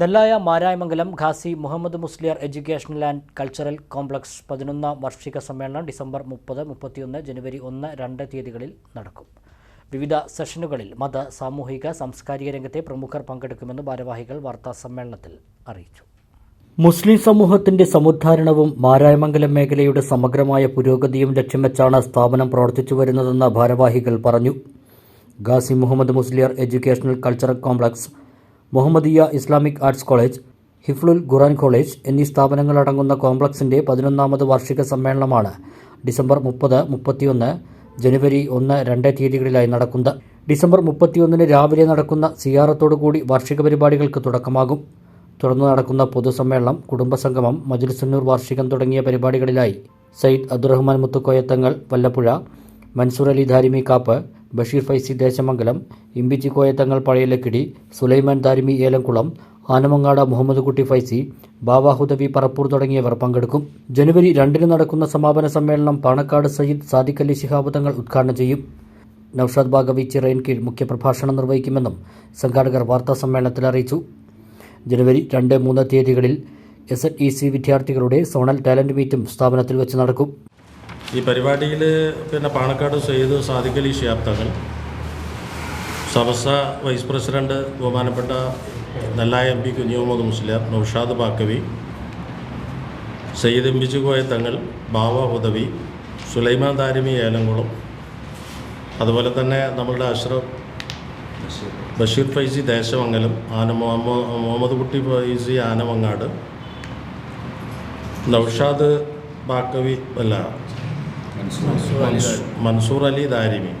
Nellaya Marayamangalam Khasi Muhammad Musliyar educational and cultural complex പതിനൊന്നാം വാർഷിക സമ്മേളനം ഡിസംബർ മുപ്പത് മുപ്പത്തിയൊന്ന് ജനുവരി ഒന്ന് രണ്ട് തീയതികളിൽ നടക്കും. വിവിധ സെഷനുകളിൽ മത സാമൂഹിക സാംസ്കാരിക രംഗത്തെ പ്രമുഖർ പങ്കെടുക്കുമെന്ന് ഭാരവാഹികൾ വാർത്താ സമ്മേളനത്തിൽ അറിയിച്ചു. മുസ്ലിം സമൂഹത്തിന്റെ സമുദ്ധാരണവും മാരായമംഗലം മേഖലയുടെ സമഗ്രമായ പുരോഗതിയും ലക്ഷ്യം സ്ഥാപനം പ്രവർത്തിച്ചു വരുന്നതെന്ന് ഭാരവാഹികൾ പറഞ്ഞു. Qazi Muhammad Musliyar educational cultural complex Muhammadiya Islamic arts college Hifzul Quran college എന്നീ സ്ഥാപനങ്ങളടങ്ങുന്ന കോംപ്ലക്സിന്റെ പതിനൊന്നാമത് വാർഷിക സമ്മേളനമാണ് ഡിസംബർ മുപ്പത് മുപ്പത്തിയൊന്ന് ജനുവരി ഒന്ന് രണ്ട് തീയതികളിലായി നടക്കുന്നത്. ഡിസംബർ മുപ്പത്തിയൊന്നിന് രാവിലെ നടക്കുന്ന സിയാറത്തോടുകൂടി വാർഷിക പരിപാടികൾക്ക് തുടക്കമാകും. തുടർന്ന് നടക്കുന്ന പൊതുസമ്മേളനം കുടുംബസംഗമം മജുലിസുന്നൂർ വാർഷികം തുടങ്ങിയ പരിപാടികളിലായി. സയ്യിദ് അബ്ദുറഹ്മാൻ മുത്തുക്കോയത്തങ്ങൾ വല്ലപ്പുഴ മൻസൂർ അലി ധാരിമി കാപ്പ് ബഷീർ ഫൈസി ദേശമംഗലം ഇമ്പിച്ചിക്കോയത്തങ്ങൾ പഴയലക്കിടി സുലൈമാൻ ദാരിമി ഏലംകുളം ആനമങ്ങാട മുഹമ്മദ് കുട്ടി ഫൈസി ബാബ പറപ്പൂർ തുടങ്ങിയവർ പങ്കെടുക്കും. ജനുവരി രണ്ടിന് നടക്കുന്ന സമാപന സമ്മേളനം പാണക്കാട് സയ്യിദ് സാദിഖലി ശിഹാബ് ഉദ്ഘാടനം ചെയ്യും. നൌഷാദ് ബാഗവി ചിറയൻ കീഴ് മുഖ്യപ്രഭാഷണം നിർവഹിക്കുമെന്നും സംഘാടകർ വാർത്താ സമ്മേളനത്തിൽ അറിയിച്ചു. ജനുവരി രണ്ട് മൂന്ന് തീയതികളിൽ എസ് എൻ ഇ സി വിദ്യാർത്ഥികളുടെ സോണൽ ടാലന്റ് മീറ്റും സ്ഥാപനത്തിൽ വെച്ച് നടക്കും. ഈ പരിപാടിയിൽ പിന്നെ പാണക്കാട് സയ്യിദ് സാദിഖലി ഷിയാബ് തങ്ങൾ സബസ വൈസ് പ്രസിഡന്റ് ബഹുമാനപ്പെട്ട നെല്ലായ എം പി കുഞ്ഞു മുഹമ്മദ് മുസ്ലിയാർ നൌഷാദ് ബാക്കവി സയ്യിദ് എംബിജു കോയ തങ്ങൾ ബാവ ഹുദവി സുലൈമാൻ ദാരിമി ഏലംകുളം അതുപോലെ തന്നെ നമ്മളുടെ അഷ്റഫ് ബഷീർ ഫൈസി ദേശമംഗലം ആന മുഹമ്മദ് കുട്ടി ഫൈസി ആനമങ്ങാട് നൌഷാദ് ബാക്കവി അല്ല മൻസൂർ അലി ദാരിമി.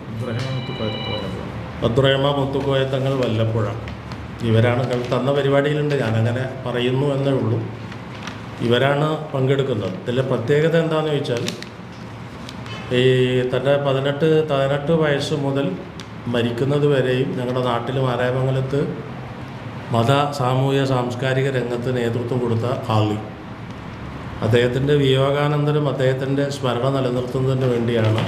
അബ്ദുറഹ്മ മുത്തുക്കോയത്തങ്ങൾ വല്ലപ്പുഴ. ഇവരാണ് തന്ന പരിപാടിയിലുണ്ട്. ഞാനങ്ങനെ പറയുന്നു എന്നേ ഉള്ളൂ. ഇവരാണ് പങ്കെടുക്കുന്നത്. ഇതിലെ പ്രത്യേകത എന്താണെന്ന് ചോദിച്ചാൽ ഈ തന്റെ പതിനെട്ട് പതിനെട്ട് വയസ്സ് മുതൽ മരിക്കുന്നത് വരെയും ഞങ്ങളുടെ നാട്ടിൽ മാരായമംഗലത്ത് മത സാമൂഹിക സാംസ്കാരിക രംഗത്ത് നേതൃത്വം കൊടുത്ത ആളി. അദ്ദേഹത്തിന്റെ വിയോഗാനന്തരം അദ്ദേഹത്തിന്റെ സ്മരണ നിലനിർത്തുന്നതിന് വേണ്ടിയാണ്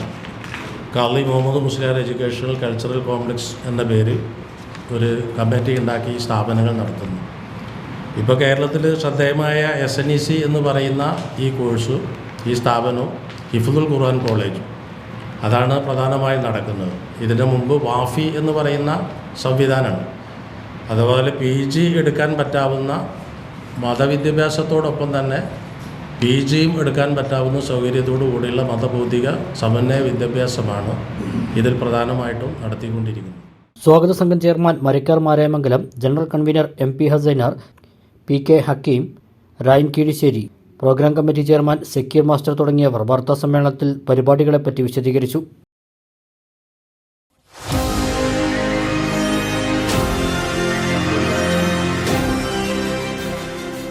Kali Muhammad Musliyar educational cultural complex എന്ന പേരിൽ ഒരു കമ്മിറ്റി ഉണ്ടാക്കി സ്ഥാപനങ്ങൾ നടത്തുന്നു. ഇപ്പോൾ കേരളത്തിൽ ശ്രദ്ധേയമായ എസ് എൻ ഇ സി എന്ന് പറയുന്ന ഈ കോഴ്സ് ഈ സ്ഥാപനവും ഹിഫുദുൽ ഖുർആൻ കോളേജും. അതാണ് പ്രധാനമായും നടക്കുന്നത്. ഇതിന് മുമ്പ് വാഫി എന്ന് പറയുന്ന സംവിധാനമാണ് അതുപോലെ പി ജി എടുക്കാൻ പറ്റാവുന്ന മതവിദ്യാഭ്യാസത്തോടൊപ്പം തന്നെ പി ജിയും എടുക്കാൻ പറ്റാവുന്ന സൗകര്യത്തോടു കൂടിയുള്ള മതബൗദ്ധിക സമന്വയ വിദ്യാഭ്യാസമാണ് ഇതിൽ പ്രധാനമായിട്ടും നടത്തിക്കൊണ്ടിരിക്കുന്നത്. സ്വാഗത സംഘം chairman Marakkar Marayamangalam general convener M P Hasainar P K Hakeem Rain Kizhisseri program committee chairman Sakeer master തുടങ്ങിയവർ വാർത്താ സമ്മേളനത്തിൽ പരിപാടികളെപ്പറ്റി വിശദീകരിച്ചു.